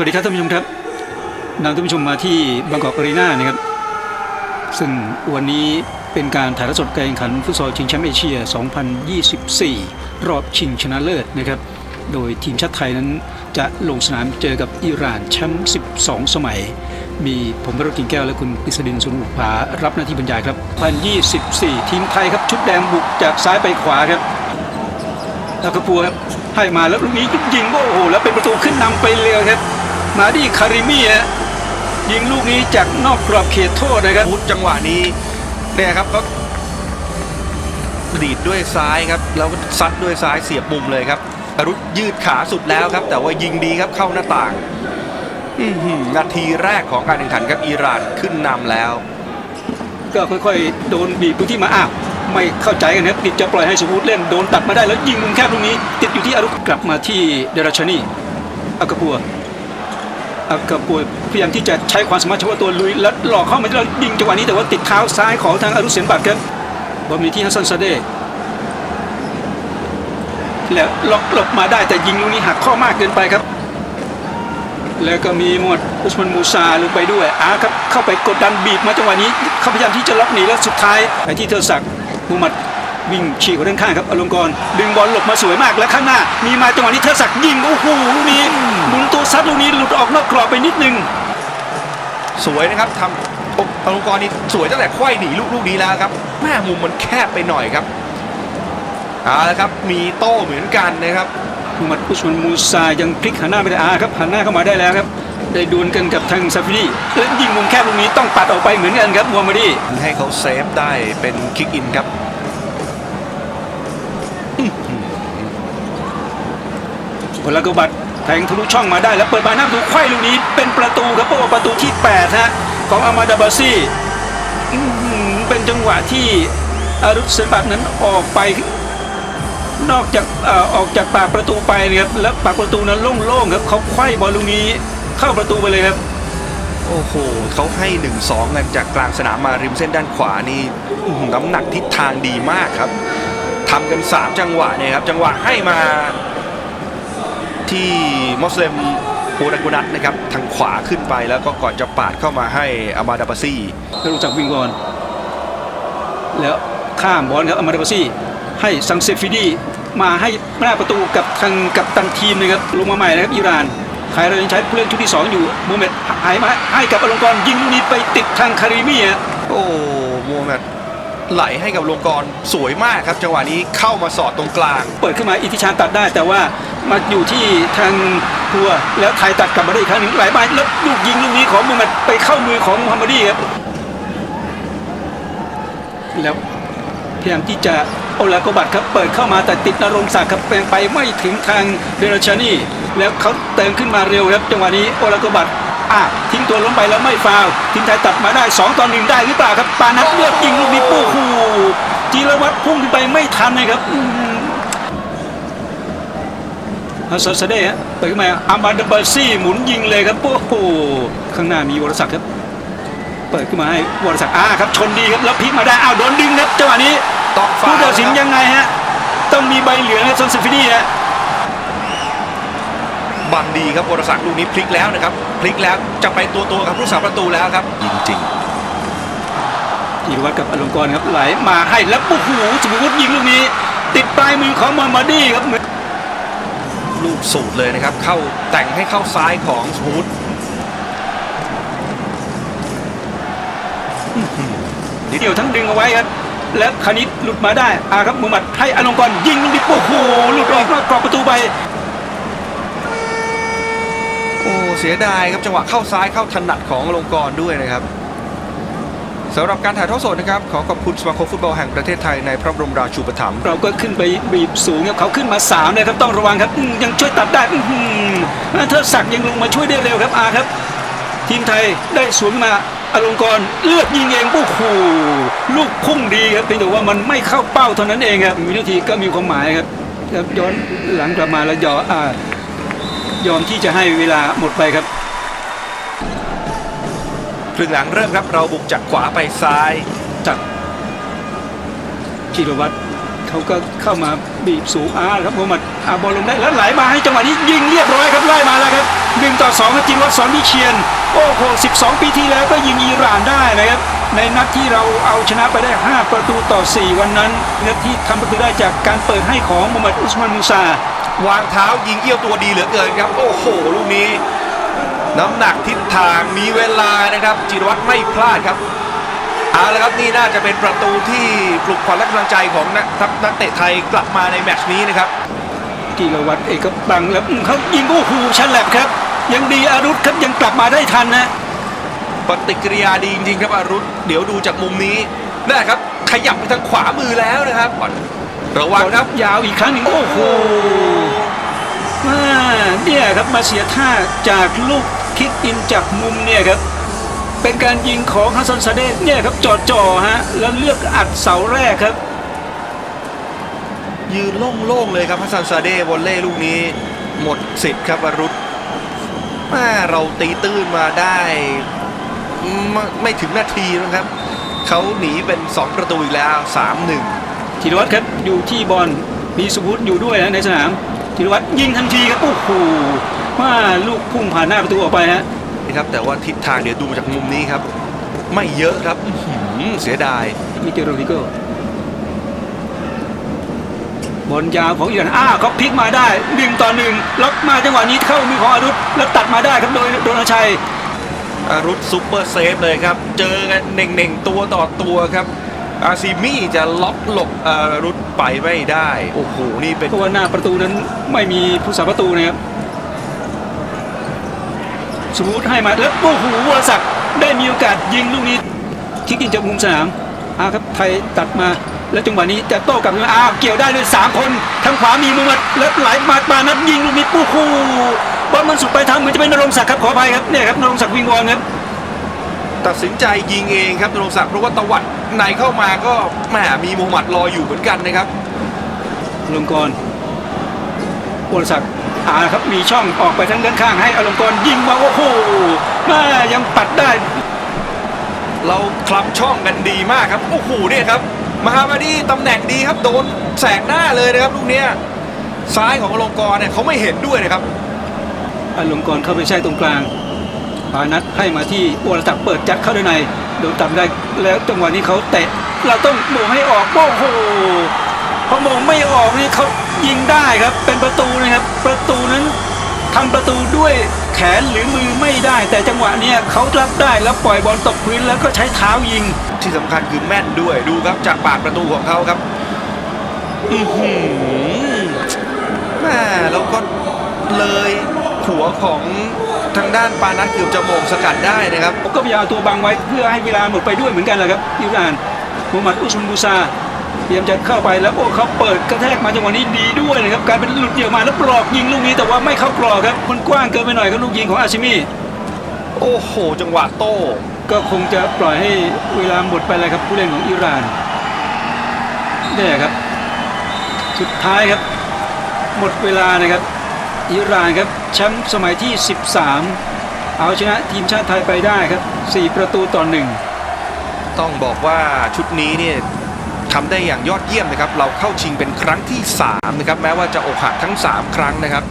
วัสดีครับท่านผู้ชมครับนำท่านผู้ชมมาที่บางกอกอารีนานะครับ ซึ่งวันนี้เป็นการถ่ายทอดสดการแข่งขันฟุตซอลชิงแชมป์เอเชีย 2024 รอบชิงชนะเลิศนะครับ โดยทีมชาติไทยนั้นจะลงสนามเจอกับอิหร่านแชมป์ 12 สมัย มีผมวรกิ่งแก้วและคุณกฤษดินสุนุภารับหน้าที่บรรยายครับ 2024 ทีมไทยครับชุดแดงบุกจากซ้ายไปขวาครับแล้วก็ปัวครับให้มาแล้วลูกนี้ยิงโอ้โหแล้วเป็นประตูขึ้นนำไปเร็วครับ มาดีคาริมีฮะยิงลูกนี้จากนอกกรอบเขตโทษนะครับพุทธจังหวะนี้เนี่ยครับเขาดีดด้วยซ้ายครับแล้วก็ซัดด้วยซ้ายเสียบมุมเลยครับอรุษยืดขาสุดแล้วครับ แต่ว่ายิงดีครับเข้าหน้าต่างอื้อหือนาทีแรกของการแข่งขันครับอิหร่านขึ้นนำแล้ว ก็ค่อยๆ โดนบีบพื้นที่มาอ้าวไม่เข้าใจกันครับติดจะปล่อยให้สมมุติเล่นโดนตัดมาได้แล้วยิงมุมแคบลูกนี้ ติดอยู่ที่อารุกลับมาที่เดราชานีอากาปัว อากาปัวพยายามที่จะใช้ความสามารถเฉพาะตัวลุยแล้วหลอกเข้ามาแล้วยิงจังหวะนี้แต่ว่าติดเท้าซ้ายของทางอารุเสียนบัตรครับบอลมีที่ฮัสซันซาเดแล้วล็อกหลบมาได้แต่ยิงลูกนี้หักข้อมากเกินไปครับ แล้วก็มีหมวดอุสมันมูซาลงไปด้วยอาครับเข้าไปกดดันบีบมาจังหวะนี้เขาพยายามที่จะล็อกหนีแล้วสุดท้ายไปที่เทอศักดิ์มูมัด วิ่งฉีกออกด้านข้างครับอลงกรณ์ดึงบอลหลบมาสวยมากและข้างหน้า มีมาจังหวะนี้เทอศักดิ์ยิงโอ้โหลูกนี้หมุนตัวซัดลูกนี้หลุดออกนอกกรอบไปนิดนึงสวยนะครับทำโอ้อลงกรณ์นี่สวยตั้งแต่ควายหนีลูกลูกนี้แล้วครับแม่มุมมันแคบไปหน่อยครับเอาละครับมีโต้เหมือนกันนะครับมูฮัมหมัดอุสมันมูซายังพลิกหันหน้าไปได้อาครับหันหน้าเข้ามาได้แล้วครับได้ดวลกันกับทางซาฟิดีและยิงมุมแคบลูกนี้ต้องปัดออกไปเหมือนกันครับมูฮัมหมัดีให้เขาเซฟได้เป็นคิกอินครับ ผลกบัตแทงทะลุช่องมาได้แล้วเปิดบานหน้าประตูไข้ลูกนี้เป็นประตูครับโอ้ประตูที่8ฮะของอามาดาบาซี่เป็นจังหวะที่อารุษเซนบัตนั้นออกไป นอกจากออกจากปากประตูไปเนี่ยครับแล้วปากประตูนั้นโล่งๆครับเขาไข้บอลลูกนี้เข้าประตูไปเลยครับโอ้โหเขาให้ 1-2 กันจากกลางสนามมาริมเส้นด้านขวานี่น้ำหนักทิศทางดีมากครับ ทำกัน 3 จังหวะเนี่ยครับ จังหวะให้มาที่มอสเลมโอรากุนัตนะครับ ทางขวาขึ้นไปแล้วก็ก่อนจะปาดเข้ามาให้อามาดาบาซี่แล้วรู้จักวิ่งบอลแล้วข้ามบอลครับอามาดาบาซี่ให้ซังเซฟิดีมาให้หน้าประตูกับทางกับตันทีมนะครับลงมาใหม่นะครับอิหร่านใครเรายังใช้ผู้เล่นชุดที่ 2 อยู่โมเมดหายมาให้กับอลงกรณ์ยิงลูกนี้ไปติดทางคาริมีฮะโอ้โมฮัมหมัด ไหลให้กับลงกร์สวยมากครับ จังหวะนี้เข้ามาสอดตรงกลาง เปิดขึ้นมาอิทธิชาญตัดได้ แต่ว่ามาอยู่ที่ทางทัวแล้วไทยตัดกลับมาได้อีกครั้งหนึ่งหลายใบแล้วลูกยิงลูกนี้ของโมเมดไปเข้ามือของมูฮัมมัดีครับแล้วพยายามที่จะโอลาโกบัตครับเปิดเข้ามาแต่ติดนรงศักดิ์ครับแปลงไปไม่ถึงทางเดรชานี่แล้วเขาเติมขึ้นมาเร็วครับจังหวะนี้โอลาโกบัต อะทิ้งตัวลงไปแล้วไม่ฟาวล์ทีมไทยตัดมาได้ 2ต่อหนึ่งได้หรือเปล่าครับปานัทเลือกยิงลูกนี้ปู้หูจีรวัตรพุ่งขึ้นไปไม่ทันเลยครับอื้อหือฮัสซันซาเดะฮะเปิดขึ้นมาอามาดาบาซี่หมุนยิงเลยครับโอ้โหข้างหน้ามีวรศักดิ์ครับ เปิดขึ้นมาให้วรศักดิ์อ่าครับชนดีครับแล้วพลิกมาได้อ้าวโดนดึงครับจังหวะนี้ต้องฟาผู้วล์ตัดสินนะครับยังไงฮะต้องมีใบเหลืองนะซันซิฟินี่ฮะ บังดีครับวรศักดิ์ลูกนี้พลิกแล้วนะครับพลิกแล้วจะไปตัวตัวๆกับผู้สาประตูแล้วครับยิงจริงจีรวัตรกับอลงกรณ์ครับไหลมาให้แล้วโอ้โหสมมติยิงลูกนี้ ติดปลายมือของมอนมาดี้ครับเหมือนลูกสูตรเลยนะครับ เข้าแต่งให้เข้าซ้ายของสมูทเดี่ยวทั้งดึงเอาไว้ครับ และคณิตหลุดมาได้อาครับมูฮัมหมัดให้อลงกรณ์ยิงลูกนี้โอ้โหหลุดออกนอกกรอบประตูไป โอ้ เสียดายครับจังหวะเข้าซ้ายเข้าถนัดของอลงกรด้วยนะครับสำหรับการถ่ายทอดสดนะครับ ขอขอบคุณสมาคมฟุตบอลแห่งประเทศไทยในพระบรมราชูปถัมภ์เราก็ขึ้นไปบีบสูงครับเขาขึ้นมาสามนะครับต้องระวังครับยังช่วยตัดได้เทอศักยังลงมาช่วยได้เร็วครับอาครับ ทีมไทยได้สวนมาอลงกรเลือกยิงเองโอ้โหลูกพุ่งดีครับเพียงแต่ว่ามันไม่เข้าเป้าเท่านั้นเองครับวินาทีก็มีความหมายครับย้อนหลังกลับมาแล้วย่ออ่า ยอมที่จะให้เวลาหมดไปครับครึ่งหลังเริ่มครับเราบุกจากขวาไปซ้ายจากจิรวัตรเขาก็เข้ามาบีบสูงอาครับโมฮัมหมัดอาบอลลงได้แล้วไหลมาให้จังหวะนี้ยิงเรียบร้อยครับไล่มาแล้วครับหนึ่งต่อสองครับจินวัตรสอนวิเชียน โอ้โห12ปีที่แล้วก็ยิงอิหร่านได้นะครับในนัดที่เราเอาชนะไปได้ 5 ประตูต่อ 4 วันนั้นนัดที่ทำประตูได้จากการเปิดให้ของโมฮัมหมัดอุสมานมูซา วางเท้ายิงเอี้ยวตัวดีเหลือเกินครับ โอ้โหลูกนี้ น้ำหนักทิศทางมีเวลานะครับ จิรวัตรไม่พลาดครับเอาละครับนี่น่าจะเป็นประตูที่ปลุกขวัญและกำลังใจของนักทัพนักเตะไทยกลับมาในแมตช์นี้นะครับกีรวัตรเอกบังแล้วอืมเขายิงโอ้โหฉลับครับ ยังดีอารุธครับยังกลับมาได้ทันนะปฏิกิริยาดีจริงๆครับอารุธเดี๋ยวดูจากมุมนี้นะครับ ขยับไปทางขวามือแล้วนะครับระวังครับยาวอีกครั้งหนึ่งโอ้โหอ่า เนี่ยครับมาเสียท่าจากลูกคิกอินจากมุมเนี่ยครับเป็นการยิงของฮัสซันซาเดสเนี่ยครับจ่อๆฮะแล้วเลือกอัดเสาแรกครับ ยืนโล่งๆเลยครับฮัสซันซาเดย์วอลเล่ลูกนี้หมดสิทธิ์ครับอารุธแม่เราตีตื้นมาได้ไม่ไม่ถึงนาทีนะครับ เขาหนีเป็น 2 ประตูอีกแล้ว 3-1ธีรวัตรครับอยู่ที่บอลมีสุพุทธอยู่ด้วยนะในสนาม ธีรวัตรยิงทันทีครับโอ้โหว่าลูกพุ่งผ่านหน้าประตูออกไปฮะนะครับแต่ว่าทิศทางเดี๋ยวดูจากมุมนี้ครับ ไม่เยอะครับอื้อหือเสียดาย มิเกลโรดิโกบอลยาวของอิหร่านอ้าเขาพลิกมาได้หนึ่งต่อหนึ่งล็อกมาจังหวะนี้เข้ามือของอารุธแล้วตัดมาได้ครับโดยโดนชัย อารุธซุปเปอร์เซฟเลยครับ เจอกันเน่งๆตัวต่อตัวครับ อาซิมี่จะล็อกหลบรุธไปไม่ได้ โอ้โห นี่เป็นเพราะว่าหน้าประตูนั้นไม่มีผู้สาประตูนะครับสมมติให้มาแล้วโอ้โหวรศักดิ์ได้มีโอกาสยิงลูกนี้คิกอินจากมุมสนามอาครับไทยตัดมาแล้วจังหวะนี้จะโต้กลับมาอ้าวเกี่ยวได้เลยสามคนทางขวามีมุมัดแล้วไหลมาปานัดยิงลูกนี้โอ้โหบอลมันสุดไปทางเหมือนจะเป็นนรงศักดิ์ครับขออภัยครับเนี่ยครับนรงศักดิ์วิงวอนครับ ตัดสินใจยิงเองครับนรงศักดิ์เพราะว่าตวัดในเข้ามาก็แหมมีมูฮัมหมัดรออยู่เหมือนกันนะครับอลงกรณ์วรศักดิ์อ่าครับมีช่องออกไปทางด้านข้างให้อลงกรณ์ยิงมาโอ้โหแม่ยังปัดได้ เราคลำช่องกันดีมากครับโอ้โหเนี่ยครับมาฮามาดีตำแหน่งดีครับโดนแสกหน้าเลยนะครับลูกเนี้ยซ้ายของอลงกรณ์เนี่ยเขาไม่เห็นด้วยนะครับอลงกรณ์เข้าไปแช่ตรงกลาง ปานัดให้มาที่วรศักดิ์เปิดจัดเข้าด้านในโดนตับได้แล้วจังหวะนี้เขาเตะ เราต้องโมงให้ออกโอ้โหพอโมงไม่ออกนี่เขายิงได้ครับ เป็นประตูนะครับ ประตูนั้นทำประตูด้วยแขนหรือมือไม่ได้ แต่จังหวะเนี้ยเขารับได้แล้วปล่อยบอลตกพื้นแล้วก็ใช้เท้ายิง ที่สำคัญคือแม่นด้วยดูครับจากปากประตูของเขาครับอือหือแม่แล้วก็เลยหัวของ ทางด้านปานัทเกือบจะโมงสกัดได้นะครับก็พยายามเอาตัวบังไว้เพื่อให้เวลาหมดไปด้วยเหมือนกันแหละครับอิหร่านมูฮัมหมัดอุสมันบูซาพยายามจะเข้าไปแล้วโอ้เขาเปิดกระแทกมาจังหวะนี้ดีด้วยนะครับการเป็นหลุดเดี่ยวมาแล้วปลอกยิงลูกนี้แต่ว่าไม่เข้ากรอบครับมันกว้างเกินไปหน่อยครับลูกยิงของอาชิมีโอ้โห จังหวะโต้ก็คงจะปล่อยให้เวลาหมดไปเลยครับผู้เล่นของอิหร่านเนี่ยครับ สุดท้ายครับ หมดเวลานะครับ อิหร่านครับแชมป์สมัยที่ 13 เอาชนะทีมชาติไทยไปได้ครับ 4 ประตูต่อหนึ่งต้องบอกว่าชุดนี้เนี่ยทำได้อย่างยอดเยี่ยมนะครับ เราเข้าชิงเป็นครั้งที่ 3 นะครับ แม้ว่าจะอกหักทั้ง 3 ครั้งนะครับ